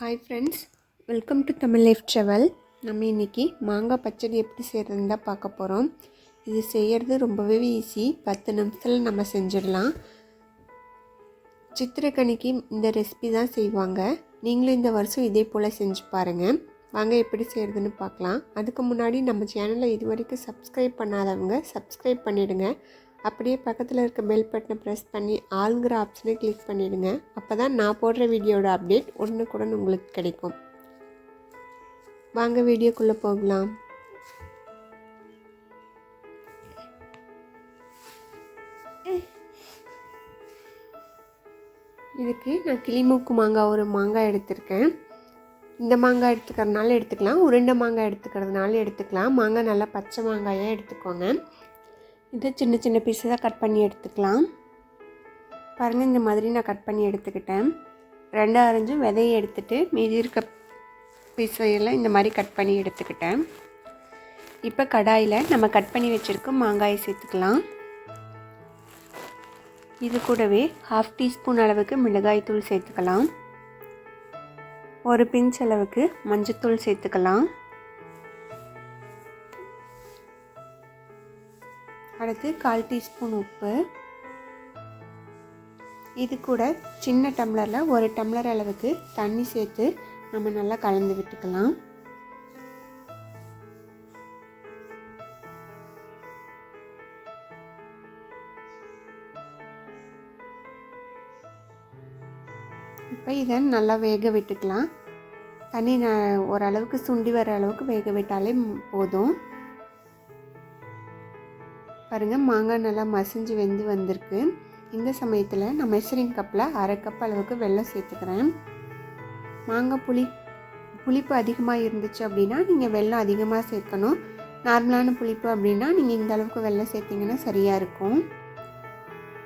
Hi friends welcome to Tamil life travel நம்ம இன்றைக்கி மாங்காய் பச்சடி எப்படி செய்கிறதுன்னு தான் பார்க்க போகிறோம் இது செய்கிறது ரொம்பவே ஈஸி பத்து நிமிஷத்தில் நம்ம செஞ்சிடலாம். சித்திரக்கணிக்கு இந்த ரெசிபி தான் செய்வாங்க. நீங்களும் இந்த வருஷம் இதே போல் செஞ்சு பாருங்கள் வாங்க எப்படி செய்கிறதுன்னு பார்க்கலாம். அதுக்கு முன்னாடி நம்ம சேனலை இது வரைக்கும் சப்ஸ்கிரைப் பண்ணாதவங்க சப்ஸ்கிரைப் பண்ணிவிடுங்க அப்படியே பக்கத்தில் இருக்க பெல் பட்டனை ப்ரெஸ் பண்ணி ஆளுங்கிற ஆப்ஷனை கிளிக் பண்ணிவிடுங்க அப்போ தான் நான் போடுற வீடியோட அப்டேட் உடனுக்குடன் உங்களுக்கு கிடைக்கும். வாங்க வீடியோக்குள்ளே போகலாம். இதுக்கு நான் கிளிமூக்கு மாங்காய் ஒரு மாங்காய் எடுத்திருக்கேன். இந்த மாங்காய் எடுத்துக்கிறதுனால எடுத்துக்கலாம். உருண்டை மாங்காய் எடுத்துக்கிறதுனால எடுத்துக்கலாம். மாங்காய் நல்லா பச்சை மாங்காயாக எடுத்துக்கோங்க. இதை சின்ன சின்ன பீஸாக கட் பண்ணி எடுத்துக்கலாம். பாருங்கள் இந்த மாதிரி நான் கட் பண்ணி எடுத்துக்கிட்டேன். ரெண்டு அரைஞ்சு விதையை எடுத்துகிட்டு மீதி இருக்க பீஸையெல்லாம் இந்த மாதிரி கட் பண்ணி எடுத்துக்கிட்டேன். இப்போ கடாயில் நம்ம கட் பண்ணி வச்சுருக்க மாங்காயை சேர்த்துக்கலாம். இது கூடவே ஹாஃப் டீஸ்பூன் அளவுக்கு மிளகாய் தூள் சேர்த்துக்கலாம். ஒரு பிஞ்ச் அளவுக்கு மஞ்சத்தூள் சேர்த்துக்கலாம். அடுத்து கால் டீஸ்பூன் உப்பு. இது கூட சின்ன டம்ளரில் ஒரு டம்ளர் அளவுக்கு தண்ணி சேர்த்து நம்ம நல்லா கலந்து விட்டுக்கலாம். இப்போ இதை நல்லா வேக விட்டுக்கலாம். தண்ணி ஓரளவுக்கு சுண்டி வர அளவுக்கு வேக விட்டாலே போதும். பாருங்கள் மாங்காய் நல்லா மசிஞ்சு வெந்து வந்திருக்கு. இந்த சமயத்தில் நான் மெஷரிங் கப்பில் அரை கப் அளவுக்கு வெல்லம் சேர்த்துக்கிறேன். மாங்காய் புளி புளிப்பு அதிகமாக இருந்துச்சு அப்படின்னா நீங்கள் வெள்ளம் அதிகமாக சேர்க்கணும். நார்மலான புளிப்பு அப்படின்னா நீங்கள் இந்த அளவுக்கு வெள்ளம் சேர்த்திங்கன்னா சரியாக இருக்கும்.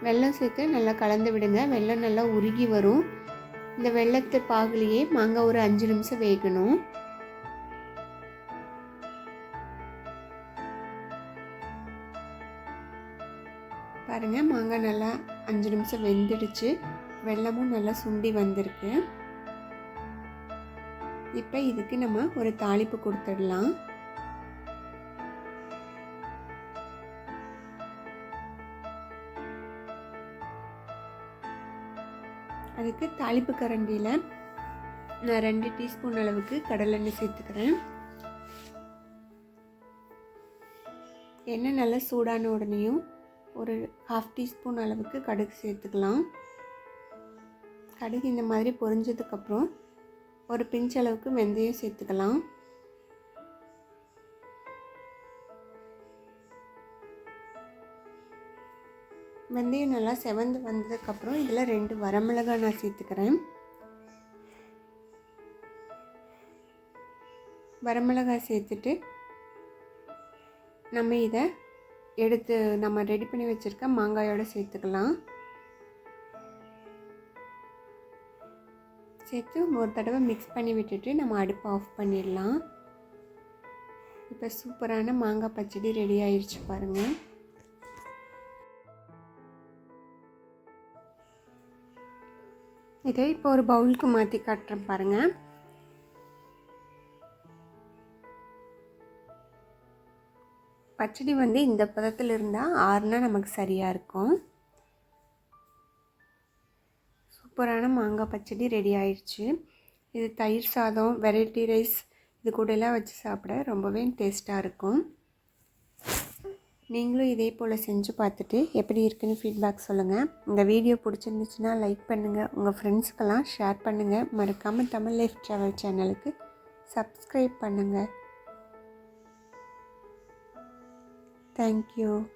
வெல்லம் சேர்த்து நல்லா கலந்து விடுங்க. வெள்ளம் நல்லா உருகி வரும். இந்த வெள்ளத்து பாகுலேயே மாங்காய் ஒரு அஞ்சு நிமிஷம் வேகணும். பாருங்கள் மாங்காய் நல்லா அஞ்சு நிமிஷம் வெந்துடுச்சு. வெள்ளமும் நல்லா சுண்டி வந்திருக்கு. இப்போ இதுக்கு நம்ம ஒரு தாளிப்பு கொடுத்துடலாம். அதுக்கு தாளிப்பு கரண்டியில் நான் ரெண்டு டீஸ்பூன் அளவுக்கு கடலெண்ணெய் சேர்த்துக்கிறேன். எண்ணெய் நல்லா சூடான உடனேயும் ஒரு ஹாஃப் டீஸ்பூன் அளவுக்கு கடுகு சேர்த்துக்கலாம். கடுகு இந்த மாதிரி பொரிஞ்சதுக்கப்புறம் ஒரு பிஞ்ச் அளவுக்கு வெந்தயம் சேர்த்துக்கலாம். வெந்தயம் நல்லா செவந்து வந்ததுக்கப்புறம் இதில் ரெண்டு வரமிளகாய் நான் சேர்த்துக்கிறேன். வரமிளகாய் சேர்த்துட்டு நம்ம இதை எடுத்து நம்ம ரெடி பண்ணி வச்சுருக்க மாங்காயோடு சேர்த்துக்கலாம். சேர்த்து ஒரு தடவை மிக்ஸ் பண்ணி விட்டுட்டு நம்ம அடுப்பை ஆஃப் பண்ணிடலாம். இப்போ சூப்பரான மாங்காய் பச்சடி ரெடி ஆயிடுச்சு பாருங்கள் இதை இப்போ ஒரு பவுலுக்கு மாற்றி காட்டுறேன் பாருங்கள் பச்சடி வந்து இந்த பதத்தில் இருந்தால் ஆறுனா நமக்கு சரியாக இருக்கும். சூப்பரான மாங்காய் பச்சடி ரெடி ஆயிடுச்சு. இது தயிர் சாதம் வெரைட்டி ரைஸ் இது கூடலாம் வச்சு சாப்பிட ரொம்பவே டேஸ்ட்டாக இருக்கும். நீங்களும் இதே போல் செஞ்சு பார்த்துட்டு எப்படி இருக்குன்னு ஃபீட்பேக் சொல்லுங்கள் இந்த வீடியோ பிடிச்சிருந்துச்சுன்னா லைக் பண்ணுங்கள் உங்கள் ஃப்ரெண்ட்ஸுக்கெல்லாம் ஷேர் பண்ணுங்கள் மறக்காமல் தமிழ் லைஃப் ட்ராவல் சேனலுக்கு சப்ஸ்கிரைப் பண்ணுங்கள் Thank you.